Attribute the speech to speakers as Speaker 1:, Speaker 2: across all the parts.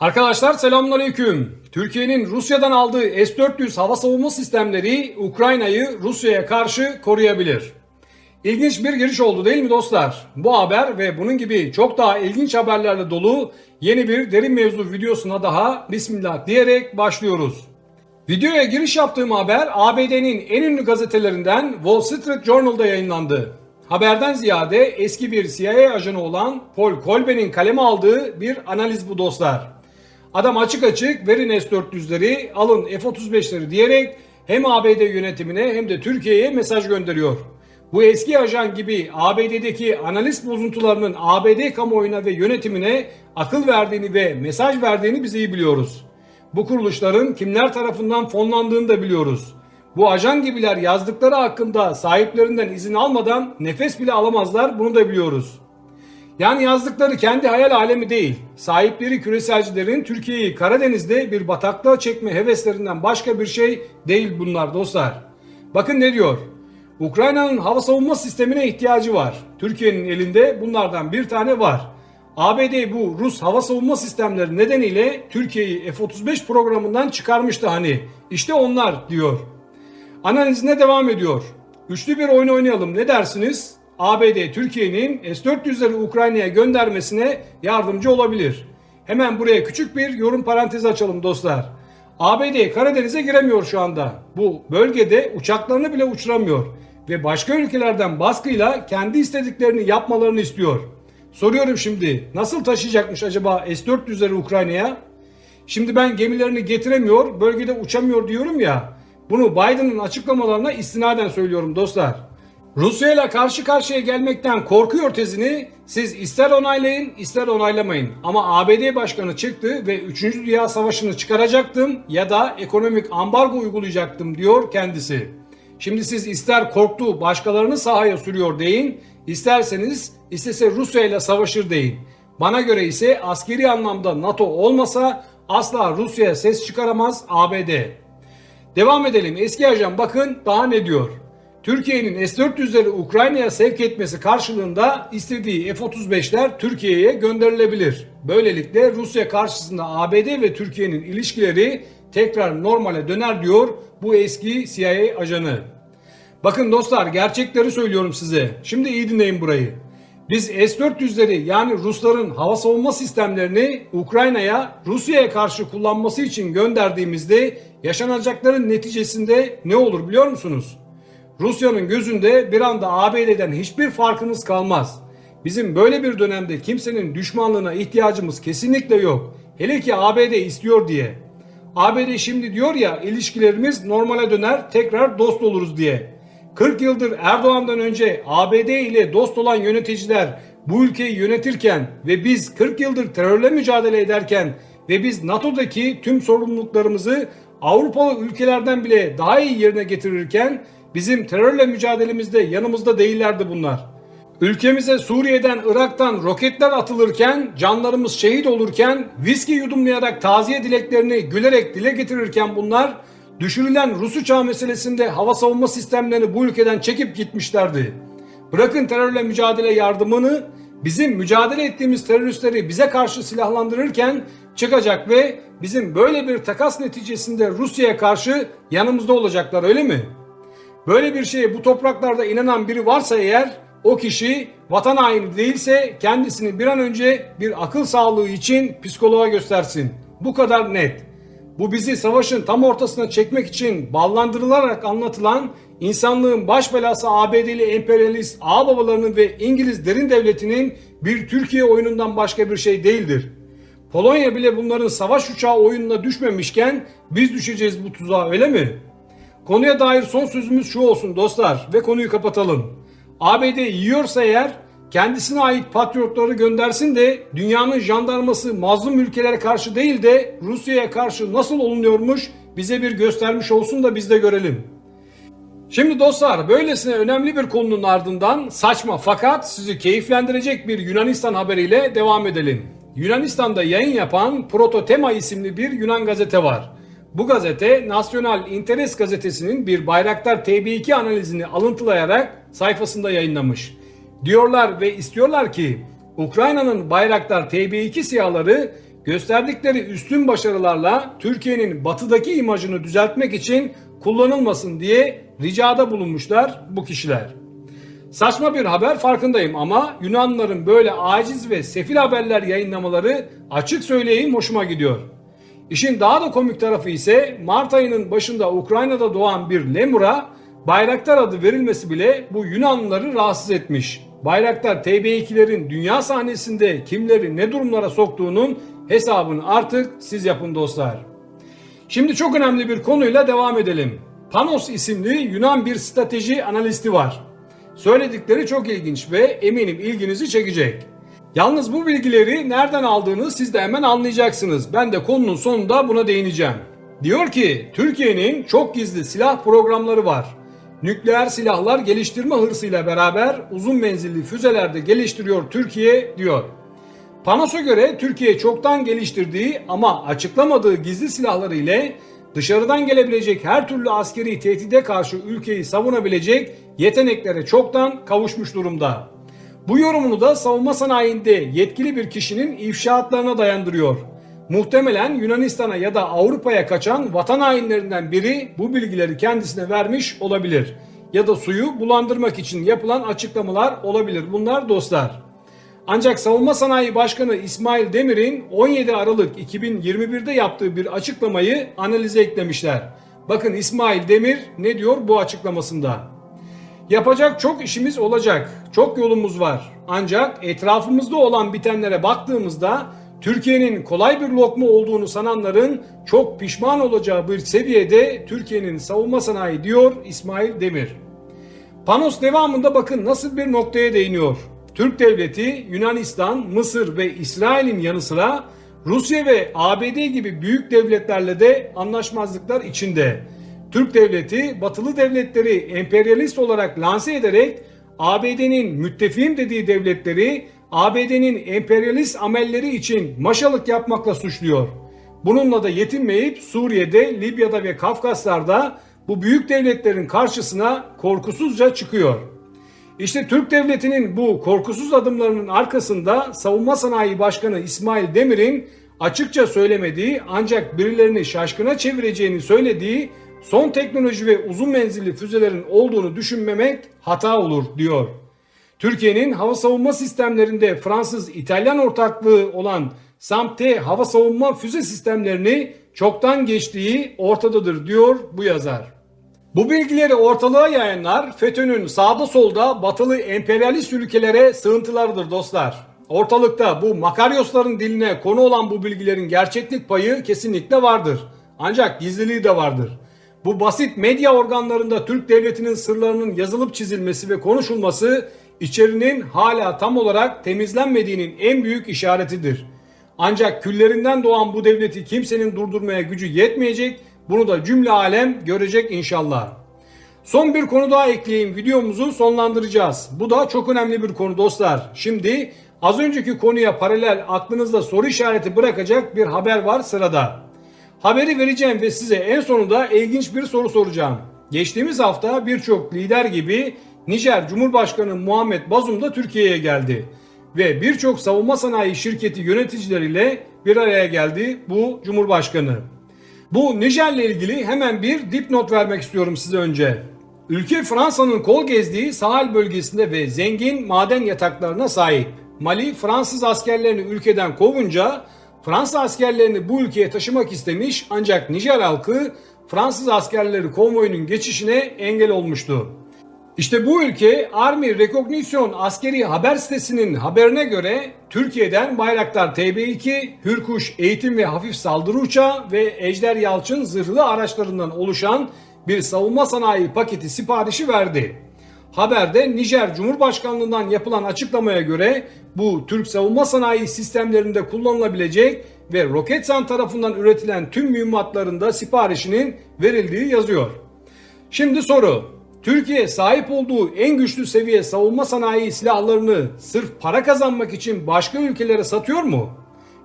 Speaker 1: Arkadaşlar selamünaleyküm. Türkiye'nin Rusya'dan aldığı S-400 hava savunma sistemleri Ukrayna'yı Rusya'ya karşı koruyabilir. İlginç bir giriş oldu değil mi dostlar? Bu haber ve bunun gibi çok daha ilginç haberlerle dolu yeni bir derin mevzu videosuna daha Bismillah diyerek başlıyoruz. Videoya giriş yaptığım haber ABD'nin en ünlü gazetelerinden Wall Street Journal'da yayınlandı. Haberden ziyade eski bir CIA ajanı olan Paul Kolbe'nin kaleme aldığı bir analiz bu dostlar. Adam açık açık verin S-400'leri alın F-35'leri diyerek hem ABD yönetimine hem de Türkiye'ye mesaj gönderiyor. Bu eski ajan gibi ABD'deki analiz bozuntularının ABD kamuoyuna ve yönetimine akıl verdiğini ve mesaj verdiğini biz iyi biliyoruz. Bu kuruluşların kimler tarafından fonlandığını da biliyoruz. Bu ajan gibiler yazdıkları hakkında sahiplerinden izin almadan nefes bile alamazlar bunu da biliyoruz. Yani yazdıkları kendi hayal alemi değil. Sahipleri küreselcilerin Türkiye'yi Karadeniz'de bir bataklığa çekme heveslerinden başka bir şey değil bunlar dostlar. Bakın ne diyor? Ukrayna'nın hava savunma sistemine ihtiyacı var. Türkiye'nin elinde bunlardan bir tane var. ABD bu Rus hava savunma sistemleri nedeniyle Türkiye'yi F-35 programından çıkarmıştı hani. İşte onlar diyor. Analizine devam ediyor. Üçlü bir oyun oynayalım ne dersiniz? ABD Türkiye'nin S-400'leri Ukrayna'ya göndermesine yardımcı olabilir. Hemen buraya küçük bir yorum parantezi açalım dostlar. ABD Karadeniz'e giremiyor şu anda. Bu bölgede uçaklarını bile uçuramıyor ve başka ülkelerden baskıyla kendi istediklerini yapmalarını istiyor. Soruyorum şimdi nasıl taşıyacakmış acaba S-400'leri Ukrayna'ya? Şimdi ben gemilerini getiremiyor, bölgede uçamıyor diyorum ya. Bunu Biden'ın açıklamalarına istinaden söylüyorum dostlar. Rusya ile karşı karşıya gelmekten korkuyor tezini siz ister onaylayın ister onaylamayın. Ama ABD başkanı çıktı ve 3. Dünya Savaşı'nı çıkaracaktım ya da ekonomik ambargo uygulayacaktım diyor kendisi. Şimdi siz ister korktu başkalarını sahaya sürüyor deyin, isterseniz istese Rusya ile savaşır deyin. Bana göre ise askeri anlamda NATO olmasa asla Rusya'ya ses çıkaramaz ABD. Devam edelim. Eski ajan bakın daha ne diyor. Türkiye'nin S-400'leri Ukrayna'ya sevk etmesi karşılığında istediği F-35'ler Türkiye'ye gönderilebilir. Böylelikle Rusya karşısında ABD ve Türkiye'nin ilişkileri tekrar normale döner diyor bu eski CIA ajanı. Bakın dostlar gerçekleri söylüyorum size. Şimdi iyi dinleyin burayı. Biz S-400'leri yani Rusların hava savunma sistemlerini Ukrayna'ya Rusya'ya karşı kullanması için gönderdiğimizde yaşanacakların neticesinde ne olur biliyor musunuz? Rusya'nın gözünde bir anda ABD'den hiçbir farkımız kalmaz. Bizim böyle bir dönemde kimsenin düşmanlığına ihtiyacımız kesinlikle yok. Hele ki ABD istiyor diye. ABD şimdi diyor ya ilişkilerimiz normale döner tekrar dost oluruz diye. 40 yıldır Erdoğan'dan önce ABD ile dost olan yöneticiler bu ülkeyi yönetirken ve biz 40 yıldır terörle mücadele ederken ve biz NATO'daki tüm sorumluluklarımızı Avrupalı ülkelerden bile daha iyi yerine getirirken bizim terörle mücadelemizde yanımızda değillerdi bunlar. Ülkemize Suriye'den, Irak'tan roketler atılırken, canlarımız şehit olurken, viski yudumlayarak taziye dileklerini gülerek dile getirirken bunlar düşürülen Rus uçağı meselesinde hava savunma sistemlerini bu ülkeden çekip gitmişlerdi. Bırakın terörle mücadele yardımını bizim mücadele ettiğimiz teröristleri bize karşı silahlandırırken çıkacak ve bizim böyle bir takas neticesinde Rusya'ya karşı yanımızda olacaklar öyle mi? Böyle bir şeye bu topraklarda inanan biri varsa eğer o kişi vatan haini değilse kendisini bir an önce bir akıl sağlığı için psikoloğa göstersin. Bu kadar net. Bu bizi savaşın tam ortasına çekmek için ballandırılarak anlatılan insanlığın baş belası ABD'li emperyalist ağababalarının ve İngiliz derin devletinin bir Türkiye oyunundan başka bir şey değildir. Polonya bile bunların savaş uçağı oyununa düşmemişken biz düşeceğiz bu tuzağa öyle mi? Konuya dair son sözümüz şu olsun dostlar ve konuyu kapatalım. ABD yiyorsa eğer kendisine ait patriotları göndersin de dünyanın jandarması mazlum ülkelere karşı değil de Rusya'ya karşı nasıl olunuyormuş bize bir göstermiş olsun da biz de görelim. Şimdi dostlar böylesine önemli bir konunun ardından saçma fakat sizi keyiflendirecek bir Yunanistan haberiyle devam edelim. Yunanistan'da yayın yapan Proto Tema isimli bir Yunan gazete var. Bu gazete National Interes gazetesinin bir Bayraktar TB2 analizini alıntılayarak sayfasında yayınlamış. Diyorlar ve istiyorlar ki Ukrayna'nın Bayraktar TB2 sihaları gösterdikleri üstün başarılarla Türkiye'nin batıdaki imajını düzeltmek için kullanılmasın diye ricada bulunmuşlar bu kişiler. Saçma bir haber farkındayım ama Yunanlıların böyle aciz ve sefil haberler yayınlamaları açık söyleyeyim hoşuma gidiyor. İşin daha da komik tarafı ise Mart ayının başında Ukrayna'da doğan bir lemura Bayraktar adı verilmesi bile bu Yunanlıları rahatsız etmiş. Bayraktar TB2'lerin dünya sahnesinde kimleri ne durumlara soktuğunun hesabını artık siz yapın dostlar. Şimdi çok önemli bir konuyla devam edelim. Panos isimli Yunan bir strateji analisti var. Söyledikleri çok ilginç ve eminim ilginizi çekecek. Yalnız bu bilgileri nereden aldığını siz de hemen anlayacaksınız. Ben de konunun sonunda buna değineceğim. Diyor ki Türkiye'nin çok gizli silah programları var. Nükleer silahlar geliştirme hırsıyla beraber uzun menzilli füzeler de geliştiriyor Türkiye diyor. Panos'a göre Türkiye çoktan geliştirdiği ama açıklamadığı gizli silahları ile dışarıdan gelebilecek her türlü askeri tehdide karşı ülkeyi savunabilecek yeteneklere çoktan kavuşmuş durumda. Bu yorumunu da savunma sanayinde yetkili bir kişinin ifşaatlarına dayandırıyor. Muhtemelen Yunanistan'a ya da Avrupa'ya kaçan vatan hainlerinden biri bu bilgileri kendisine vermiş olabilir. Ya da suyu bulandırmak için yapılan açıklamalar olabilir. Bunlar dostlar. Ancak Savunma Sanayi Başkanı İsmail Demir'in 17 Aralık 2021'de yaptığı bir açıklamayı analize eklemişler. Bakın İsmail Demir ne diyor bu açıklamasında? Yapacak çok işimiz olacak. Çok yolumuz var. Ancak etrafımızda olan bitenlere baktığımızda Türkiye'nin kolay bir lokma olduğunu sananların çok pişman olacağı bir seviyede Türkiye'nin savunma sanayi diyor İsmail Demir. Panos devamında bakın nasıl bir noktaya değiniyor. Türk devleti Yunanistan, Mısır ve İsrail'in yanı sıra Rusya ve ABD gibi büyük devletlerle de anlaşmazlıklar içinde. Türk devleti batılı devletleri emperyalist olarak lanse ederek ABD'nin müttefiğim dediği devletleri ABD'nin emperyalist amelleri için maşalık yapmakla suçluyor. Bununla da yetinmeyip Suriye'de, Libya'da ve Kafkaslar'da bu büyük devletlerin karşısına korkusuzca çıkıyor. İşte Türk Devleti'nin bu korkusuz adımlarının arkasında Savunma Sanayi Başkanı İsmail Demir'in açıkça söylemediği ancak birilerini şaşkına çevireceğini söylediği son teknoloji ve uzun menzilli füzelerin olduğunu düşünmemek hata olur diyor. Türkiye'nin hava savunma sistemlerinde Fransız-İtalyan ortaklığı olan SAMP-T hava savunma füze sistemlerini çoktan geçtiği ortadadır diyor bu yazar. Bu bilgileri ortalığa yayanlar FETÖ'nün sağda solda batılı emperyalist ülkelere sığıntılarıdır dostlar. Ortalıkta bu Makaryosların diline konu olan bu bilgilerin gerçeklik payı kesinlikle vardır. Ancak gizliliği de vardır. Bu basit medya organlarında Türk devletinin sırlarının yazılıp çizilmesi ve konuşulması içerinin hala tam olarak temizlenmediğinin en büyük işaretidir. Ancak küllerinden doğan bu devleti kimsenin durdurmaya gücü yetmeyecek. Bunu da cümle alem görecek inşallah. Son bir konu daha ekleyeyim. Videomuzu sonlandıracağız. Bu da çok önemli bir konu dostlar. Şimdi az önceki konuya paralel aklınızda soru işareti bırakacak bir haber var sırada. Haberi vereceğim ve size en sonunda ilginç bir soru soracağım. Geçtiğimiz hafta birçok lider gibi Nijer Cumhurbaşkanı Muhammed Bazum da Türkiye'ye geldi ve birçok savunma sanayi şirketi yöneticileriyle bir araya geldi bu Cumhurbaşkanı. Bu Nijer'le ilgili hemen bir dipnot vermek istiyorum size önce. Ülke Fransa'nın kol gezdiği sahil bölgesinde ve zengin maden yataklarına sahip. Mali Fransız askerlerini ülkeden kovunca Fransız askerlerini bu ülkeye taşımak istemiş ancak Nijer halkı Fransız askerleri konvoyunun geçişine engel olmuştu. İşte bu ülke Army Recognition askeri haber sitesinin haberine göre Türkiye'den Bayraktar TB2, Hürkuş eğitim ve hafif saldırı uçağı ve Ejder Yalçın zırhlı araçlarından oluşan bir savunma sanayi paketi siparişi verdi. Haberde Nijer Cumhurbaşkanlığından yapılan açıklamaya göre bu Türk savunma sanayi sistemlerinde kullanılabilecek ve Roketsan tarafından üretilen tüm mühimmatlarında siparişinin verildiği yazıyor. Şimdi soru. Türkiye sahip olduğu en güçlü seviye savunma sanayi silahlarını sırf para kazanmak için başka ülkelere satıyor mu?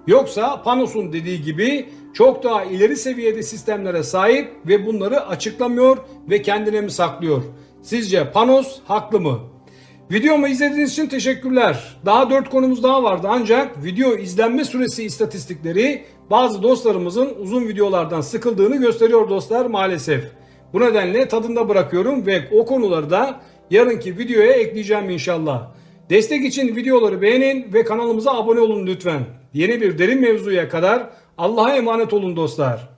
Speaker 1: Yoksa Panos'un dediği gibi çok daha ileri seviyede sistemlere sahip ve bunları açıklamıyor ve kendine mi saklıyor? Sizce Panos haklı mı? Videomu izlediğiniz için teşekkürler. Daha 4 konumuz daha vardı ancak video izlenme süresi istatistikleri bazı dostlarımızın uzun videolardan sıkıldığını gösteriyor dostlar maalesef. Bu nedenle tadında bırakıyorum ve o konuları da yarınki videoya ekleyeceğim inşallah. Destek için videoları beğenin ve kanalımıza abone olun lütfen. Yeni bir derin mevzuya kadar Allah'a emanet olun dostlar.